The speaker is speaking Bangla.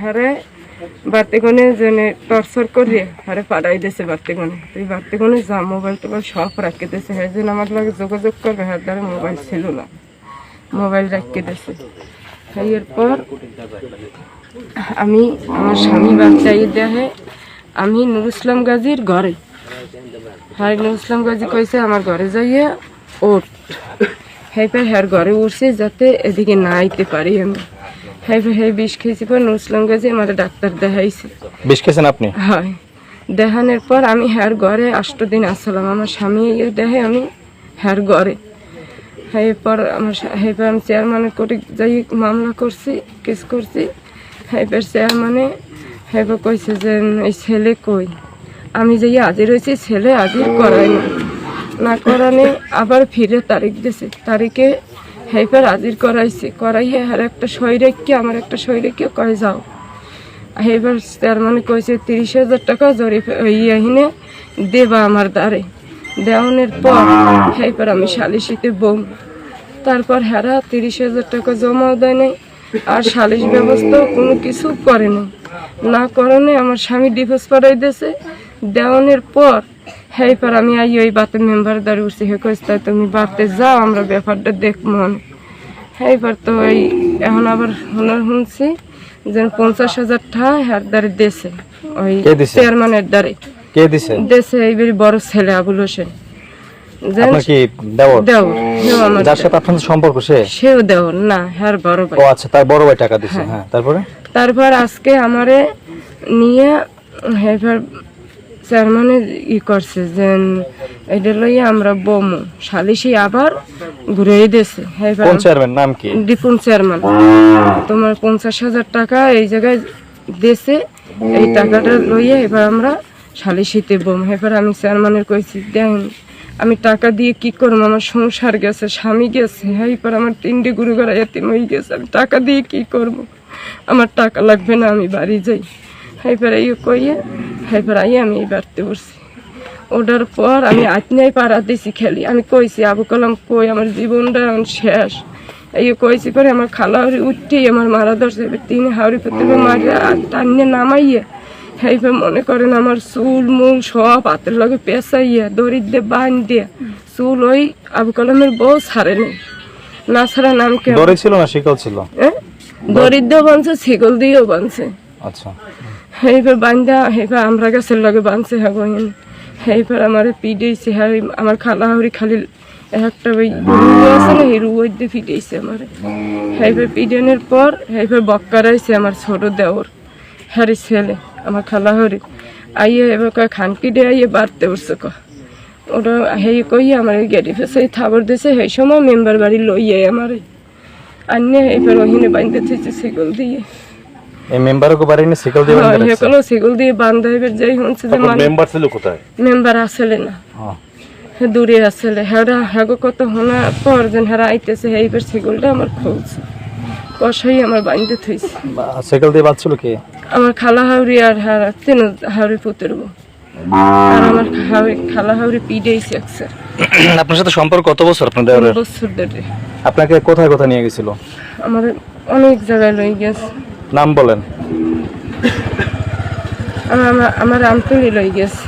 হ্যাঁ যেন যোগাযোগ হ্যাঁ দ্বারা মোবাইল ছিল না। মোবাইল আমি আমার স্বামী বাচ্চাই দেখে আমি নুর ইসলাম গাজীর ঘরে। হাই নুর ইসলাম গাজী কইছে, আমার ঘরে যাইয়া ওঠ। হেপে হ্যার ঘরে উঠছে যাতে এদিকে না আইতে পারি আমি। হেপে হে বিষ খেয়েছি পর নুর ইসলাম গাজী আমার ডাক্তার দেখাইছে। বিষ খেয়েছেন আপনি? হয়। দেখানোর পর আমি হ্যার ঘরে আষ্ট দিন আসলাম। আমার স্বামী দেখে আমি হ্যার ঘরে। এরপর আমার হেপে আমি চেয়ারম্যানের কোর্টে যাই মামলা করছি কেস করছি। হেপের চেয়ারম্যানে হেপে কইছে যে এই ছেলে কই? আমি যে হাজির হয়েছি ছেলে হাজির করাই না না করানে আবার ফিরে তারিখ দিয়েছে। তারিখে হেপের হাজির করাইছে, করাইয়ে আর একটা রেখে আমার একটা রেখে কয়ে যাও। তার মানে কইছে, তিরিশ হাজার টাকা জরিপ ইয়ে হিনে দেবা আমার দ্বারে। দেওয়ানোর পর এবার আমি সালিশিতে বম তারপর হেরা তিরিশ হাজার টাকা জমাও দেয় নাই, আর সালিশ ব্যবস্থা কোনো কিছু করে না করণে আমার স্বামী ডিভোর্স করাই দিয়েছে। দেওয়ানোর পর হেবার আমি আই ওই বাতের মেম্বার দ্বারে উঠছি। হে কইস তাই তুমি বাড়তে যাও আমরা ব্যাপারটা দেখব এইবার তো এই এখন আবার হুনার শুনছি যে পঞ্চাশ হাজার টাকা হার দ্বারে দেশে ওই চেয়ারম্যানের দ্বারে। কে দিছে? দেশে এইবারই বড় ছেলে আবুল হোসেন। কি দেওর? দেও সেও আমার যার সাথে আপনার সম্পর্ক সে? সেও দেও না হ্যার বড় ভাই। ও আচ্ছা তার বড় ভাই টাকা দিছে হ্যাঁ। তারপরে? তারপর আজকে আমারে নিয়ে চেয়ারম্যানে ই করছে যে এটা লইয়া আমরা বমু সালিশি আবার ঘুরে দিয়েছে। হেবার কোন চেয়ারম্যান নাম কি? ডিপুন চেয়ারম্যান তোমার পঞ্চাশ হাজার টাকা এই জায়গায় দেশে এই টাকাটা লইয়ে এবার আমরা সালিশিতে বম। এবার আমি চেয়ারম্যানের কইছি দেন আমি টাকা দিয়ে কি করব? আমার সংসার গেছে স্বামী গেছে হ্যাঁ এবার আমার তিনটে গুরু ঘর এতিম হয়ে গেছে আমি টাকা দিয়ে কি করব? আমার টাকা লাগবে না আমি বাড়ি যাই। এবার এই কইয়ে আই আমি বাড়তে বসছি ওটার পর আমি আত্মাই পাড়া দিছি খেলি। আমি কইছি আবু কালাম কই? আমার জীবনটা এখন শেষ। এই কইছি পরে আমার খালা হাউরি উঠতেই আমার মারা ধরছে। তিনি হাউরি প্রতিভা মারিয়া টানিয়ে নামাইয়ে এইবার মনে করেন আমার চুল মুল সব হাতের লগে পেঁচাইয়া দড়ির দিয়ে বান দিয়ে চুল ওই আবু কালামের বউ ছাড়ে নেই না ছাড়া নাম কে? দড়ি ছিল না শিকল ছিল? দড়ির দিয়ে বানছে শিকল দিয়েও বানছে আচ্ছা। এইবার বান্ধা এইবার আমরা গাছের লগে বানছে হ্যাঁ গহিন এইবার আমার পিডেছে হ্যাঁ আমার খালা হরি খালি একটা ওই রুয়ো আছে না, এই দিয়ে পিডেছে আমার। এইবার পিডানোর পর এইবার বক্কারাইছে আমার ছোট দেওর হ্যারি ছেলে, আমার খালা হরি। আইয়ে এবার কয় খানকি দিয়ে আইয়ে বাড়তে উঠছে ক ওটা হেই কইয়ে আমার গেড়ি ফেসে থাবর দিছে সেই সময় মেম্বার বাড়ি লইয়ে আমার। আন্যে এইবার ওহিনে বাঁধতে থেছে সেগুল দিয়ে। মেম্বারও কো বাড়ি শিকল দিয়ে বাঁধে রাখছে। এখনও সেগুল দিয়ে বান্ধা এবার যাই হচ্ছে যে মানে মেম্বার ছিল কোথায়? মেম্বার আসলে না। হ্যাঁ। হে দূরে আসলে। হেরা হেগো কত হোনা পর যেন হেরা আইতেছে এইবার সেগুলটা আমার খুলছে। কষাই আমার বান্ধে থইছে। বা- শিকল দিয়ে বাঁধছিল কে? আমার খালা হাউরি আর হারা তিন হাউরি পুতের। আর আমার হাউরি খালা হাউরি পিডেইছে একসে আপনার সাথে সম্পর্ক কত বছর আপনার দেওরের বছর ধরে। আপনাকে কোথায় কোথায় নিয়ে গেছিল? আমার অনেক জায়গায় লই গেছে। নাম বলেন। আমার আমার আমতলি লই গেছে।